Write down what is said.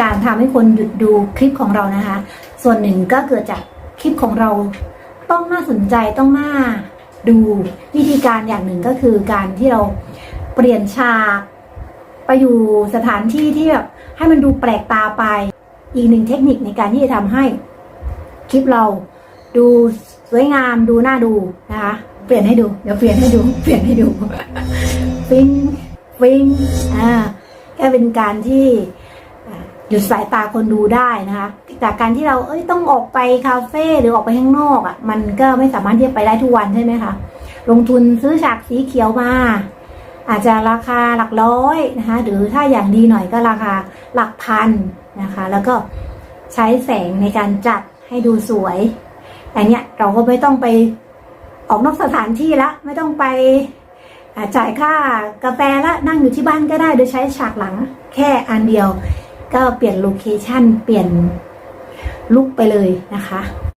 การทำให้คนหยุดดูคลิปของเรานะคะ ส่วนหนึ่งก็เกิดจากคลิปของเราต้องน่าสนใจต้องน่าดูวิธีการอย่างหนึ่งก็คือการที่เราเปลี่ยนฉากไปอยู่สถานที่ที่แบบให้มันดูแปลกตาไป อีกหนึ่งเทคนิคในการที่จะทำให้คลิปเราดูสวยงามดูน่าดูนะคะเปลี่ยนให้ดู เดี๋ยวเปลี่ยนให้ดู เปลี่ยนให้ดูฟิงฟิงอ่าก็เป็นการที่ หยุดสายตาคนดูได้นะคะจากการที่เราเอ้ยต้องออกไปคาเฟ่หรือออกไปข้างนอกอะ่ะ มันก็ไม่สามารถที่จะไปได้ทุกวันใช่ไหมคะลงทุนซื้อฉากสีเขียวมา อาจจะราคาหลักร้อยนะคะหรือถ้าอย่างดีหน่อยก็ราคาหลักพันนะคะ แล้วก็ใช้แสงในการจัดให้ดูสวยแต่เนี้ยเราก็ไม่ต้องไปออกนอกสถานที่ละไม่ต้องไปจ่ายค่ากาแฟละนั่งอยู่ที่บ้านก็ได้โดยใช้ฉากหลังแค่อันเดียว ก็เปลี่ยนโลเคชันเปลี่ยนลุกไปเลยนะคะ